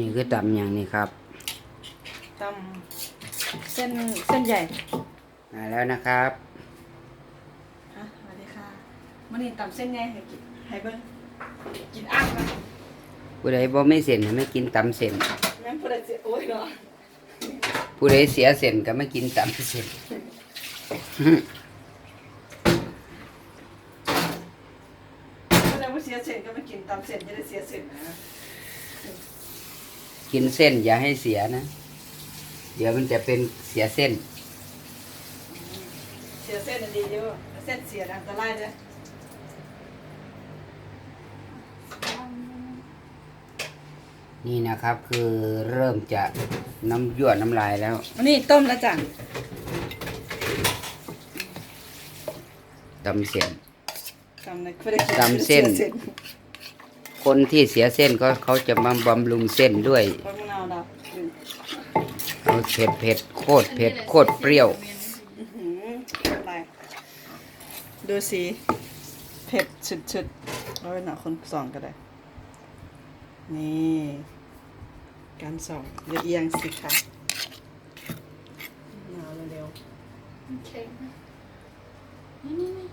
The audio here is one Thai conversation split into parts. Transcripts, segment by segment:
นี่คือตำอย่างนี้ครับตำเส้นเส้นใหญ่มาแล้วนะครับฮะสวัสดีค่ะมื่อนี้ตำเส้นใหญ่ให้กินให้เบิ้งกินอ่างนะผู้ใดบ่ไม่เส้นให้ไม่กินตำเส้นแม่งพูดอะไรสิโอ้ยเนาะผู้ใดเสียเส้นก็ไม่กินตำเส้นแสดงว่าเสียเส้นก็ไม่กินตำเส้นจะได้เสียเส้นนะ กินเส้นอย่าให้เสียนะ เดี๋ยวมันจะเป็นเสียเส้น เสียเส้นน่ะดีเยอะเส้นเสียอันตรายเลยนี่นะครับคือเริ่มจะน้ำยั่วน้ำลายแล้ววันนี้ต้มแล้วจ้ะตำเส้นตำในไม่ได้กินตำเส้นสีย คนที่เสียเส้นก็เขาจะมาบำรุงเส้นด้วยใบมะนาวดาวอืมเอาเผ็ดเผ็ดโคตรเผ็ดโคตรเปรี้ยวอื้อหืออะไรดูสีเผ็ดชุดๆเอาไว้หน่อยคนสองก็ได้ นี่ การส่องอย่าเอียงสิคะหนาวเร็วเค็มนี่นี่นี่ๆ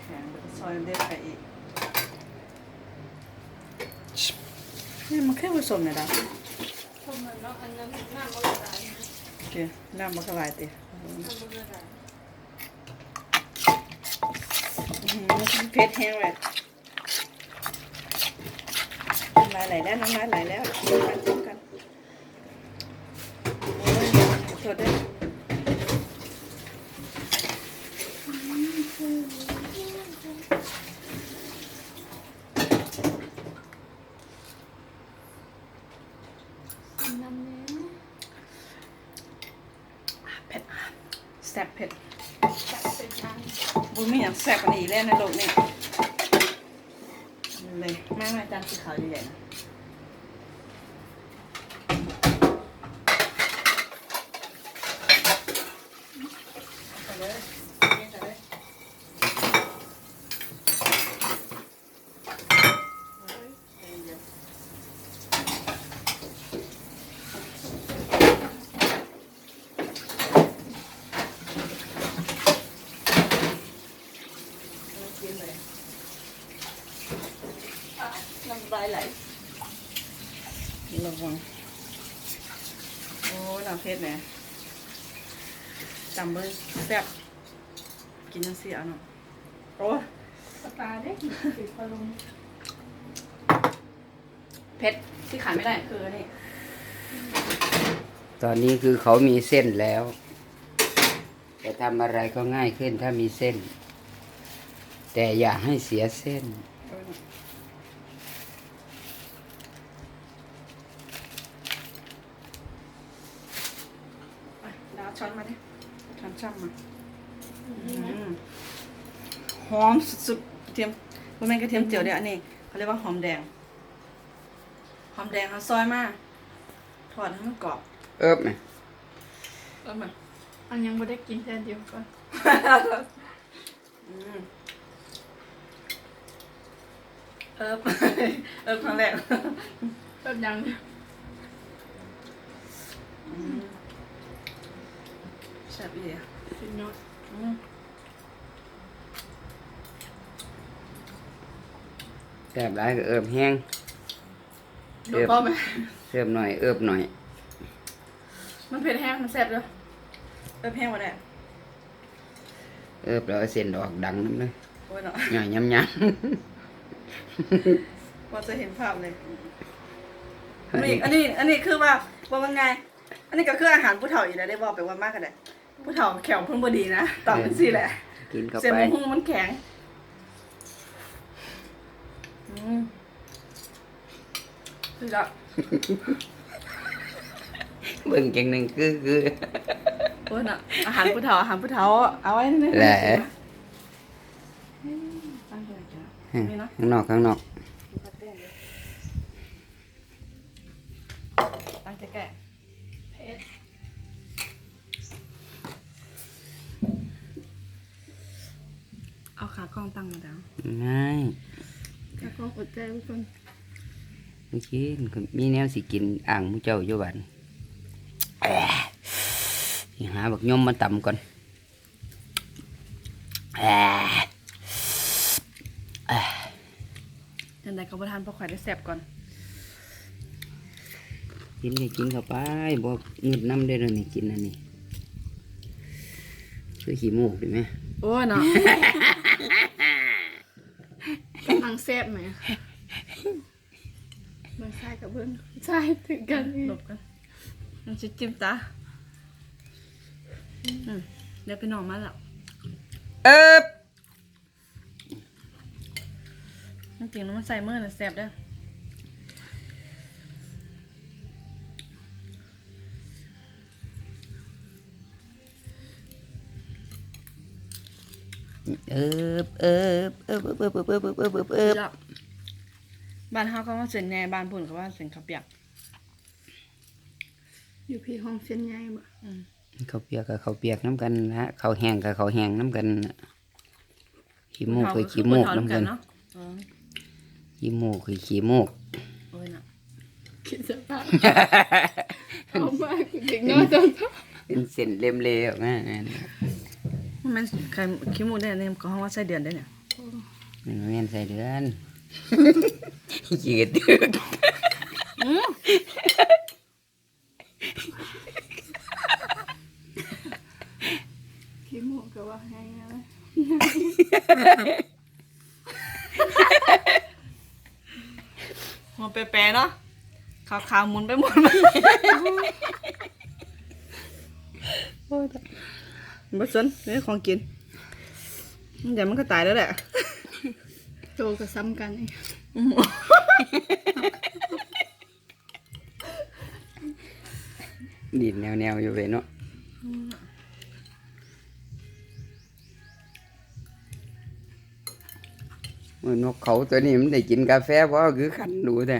แข็งแล้วก็ ซอยเด็ดไปอีกนี่มันแค่ผสมเนี่ยดาวทำมันเนาะอันนั้นหน้ามันละลายนะโอเคน้ำมันก็ลายติหน้ามันละลายอื้อหือเผ็ดแห้งเลยน้ำลายไหลแล้วน้ำลายไหลแล้วจิ้มกันจิ้มกันโอ้ยขอโทษด้วย น้ำเนื้อ เผ็ดแซ่บเผ็ดบุญมีอย่างแซ่บอันนี้แล่นในโลกนี่เลยแม่แม่จานสีขาวใหญ่ๆนะเอาไปเลยเอาไปเลยเอากินเลย อะน้ำลายไหลระวังโอ้น้ำเพชรเนี่ยจำเบิ้งแซ่บกินยังเสียเนาะโอ้สตาร์ได้กี่สิบพลุงเพชรที่ขาดไม่ได้คืออันนี่ตอนนี้คือเขามีเส้นแล้วจะทำอะไรก็ง่ายขึ้นถ้ามีเส้น แต่อย่าให้เสียเส้น ไปดาว ช้อนมาดิช้อนช่ำมานี่นะอืมหอมสุดๆกระเทียมว่าแม่นกระเทียมเจียวเดี๋ยวอันนี้เขาเรียกว่าหอมแดง หอมแดงเขาซอยมาทอดให้มันกรอบเอิบไหมเออมาอันยังไม่ได้กินแค่เดียวก่อนอืมเอิบเอิบครั้งแรกแบบยังอืมแซ่บอีอะสุดยอดอืมแซ่บร้ายก็เอิบแห้งดูพ่อไหมเอิบหน่อยเอิบหน่อย มันเผ็ดแห้งมันแซ่บเลยเอิบแห้งวะเนี่ยเอิบแล้วเอาเส้นออกดังน้ำเลยโอ้ยเนาะหน่อยย้ำย้ว่าจะเห็นภาพเลยนี่อันนี้ อันนี้คือว่าว่ามันไง อันนี้ก็คืออาหารผู้เฒ่าอยู่แล้วได้บอกไปว่ามากกันเลย ผู้เฒ่าแข็งเพิ่งบดีนะตอบมันสิแหละำกินเข้าเสียงไปมะฮุ่งมันแข็งอืมคือละเบิ่งจังหนึ่งคือคือโอ้ยน่ะอาหารผู้เฒ่าอาหารผู้เฒ่าเอาไว้นี่แหละ ตั้งใจจ้ะข้างนี่เนาะนอกข้างนอก ตั้งใจแกะ เผ็ด เอาขากล้องตั้งมาแล้วง่ายแล้วก็อดใจทุกคนมึงกินก็มีแนวสิกินอ่างมึงเจ้าอยู่บ้านแอะสิหาบักยมมาตำก่อนแอะยังไงก็บ่ทานพอข่อยได้แซ่บก่อน กินก็กินเข้าไปบอกงึดน้ำได้แล้วนี่กินอันนี้ช่วยขี้มูกได้ไหมโอ้ยเนาะกำลั งแซ่บไหมเบิ่งซ้ายกับเบิ่งซ้ายถึงกันอีกหลบกันมันจะจิ้มตาอืมเดี๋ยวไปนอนมาแล้วเอ๊บจริงๆแล้วมันใส่เมื่อน่ะแซ่บเด้ เอ๊บเอ๊บเอ๊บเอ๊บเอ๊บเอ๊บเอ๊บเอ๊บเอ๊บเอ๊บแล้วบ้านเฮาก็ว่าเส้นใหญ่บ้านพุ่นก็ว่าเส้นข้าวเปียก อยู่พี่ห้องเส้นใหญ่บ่เขาวเปียกกับเขาวเปียกน้ำกันนะเขาวแห้งกับเขาวแห้งน้ำกันน่ะขี้มูกคือขี้มูกน้ำกันเนาะอ๋อขี้มูกคือขี้มูกโอ้ยน่ะคิดสภาพเอามากเด็กน้อยต้องทเป็นเส้นเล็มเลยออกมานั่น มันเป็นไข่ขี้มูกได้เนี่ยก็ห้องว่าไส้เดือนได้เนี่ยมันแม่นใส่เดือนขี้กระตึกำขี้หมูกก็ว่าให้นะหัวแปรๆเนาะขาวๆหมุนไปหมดมัน บ่สนนี่ของกินเดี๋ยวมันก็ตายแล้วแหละโตก็ซ้ำกันอีกดินแนวๆอยู่ไปเนาะมันนกเขาตัวนี้มันได้กินกาแฟเพราะคือขันดูแต่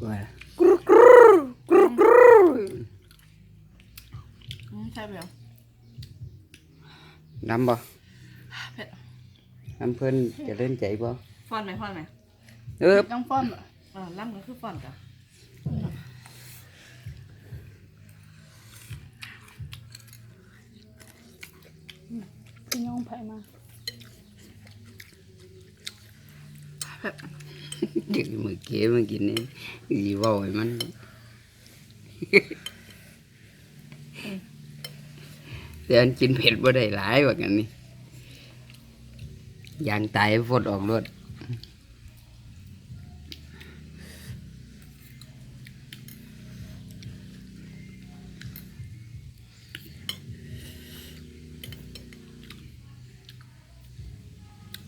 กว่า อืม ใช่ไปแล้วน้ำบ่เผ็ดน้ำเพิ่นจะเล่นใจบ่ฟอนไหมฟอนไหมเออต้องฟ้อมบ่อ่าล่ำก็คือฟอนจ้ะพี่น้องไผมาเผ็ดเด็กมือเก๋มากินนี่อีเว่าให้มัน แต่อันกินเผ็ดบ่ได้หลายว่ากันนี่ยางตายฟดออกรถ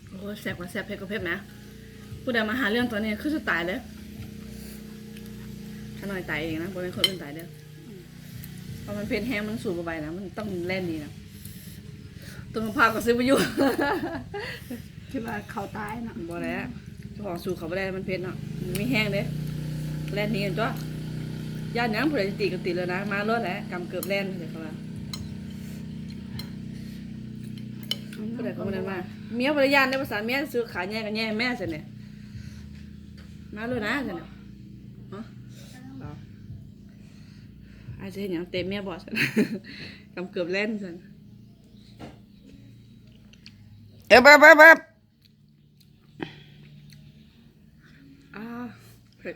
โอ้แซ่บกว่าแซ่บเผ็ดกว่าเผ็ดนะผู้ใดมาหาเรื่องตัวนี้คือจะตายเลยถ้าหน่อยตายเองนะบ่เป็นคนอื่นตายเด้อ พราะมันเผ็ดแห้งมันสูบไปนะมันต้องแล่นดีนะต้นมะพร้าวก็ซื้อไปอยู่คือว่าเขาตายเนาะบ่แล้วเจ้าของสูบเขาบ่ได้มันเผ็ดเนาะมันไม่แห้งเด้แล่นหนี้กันจ้ะญาติหยังผู้ใดสิติก็ติเลยนะ มารถแหละกำเกือบแล่นเดี๋ยวเขาว่าผู้ใดก็บ่ได้มาเมียบ่ได้ย่านได้ภาษาเมียซื้อขายแย่กันแย่แม่ซั่นเนี่ยมาเลยนะซั่นน่ะฮะเอา อาจจะเห็นหยังเต็มเมียบ่ซั่นกำเกือบแล่นซั่นเอ๊บเอ๊บเอ๊บเอ๊บอ่าเผ็ด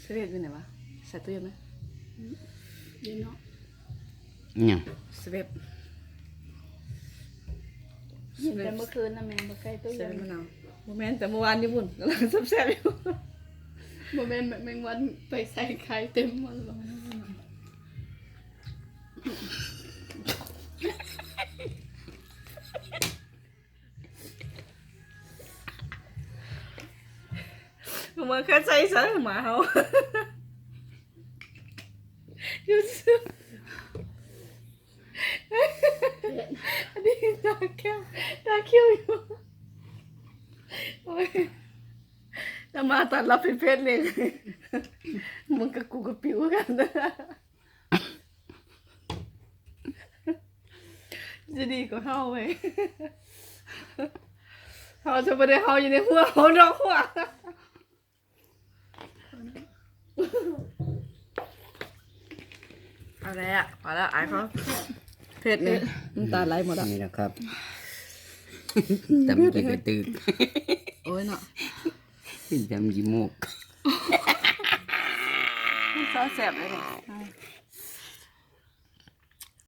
เสร็จอยู่ไหนวะใส่ตู้เย็นไหมเดี๋ยวเนาะเนี่ยเสร็จเห็นแต่เมื่อคืนน่ะแม่บ่ใกล้ตู้เสร็เย็จนมะนาว โมเมนต์แต่เมื่อวานนี่บุญกำลังแซ่บๆอยู่บ่แม่นแบบแมงวันไปใส่ไข่เต็มหมดเลยเมื่อแค่ใส่ซะหมาเขาอยู่ซึมอันนี้ตาแก้วตาคิ้วอยู่โอ้ย จะมาตัดรับเป็นเพชรเลยมึงกับกูกับปิวกันนะจะดีกว่าเฮาไหมเฮาจะไม่ได้เฮาอยู่ในหัวเฮาดอกหัวอะไรอะพอแล้วไอ้เขาเผ็ดเลยน้ำตาไหลหมดอะนี่นะครับ ตำกี่กระตึกโอ้ยเนาะตำกี่มูกซอสแสบเลยเนี่ย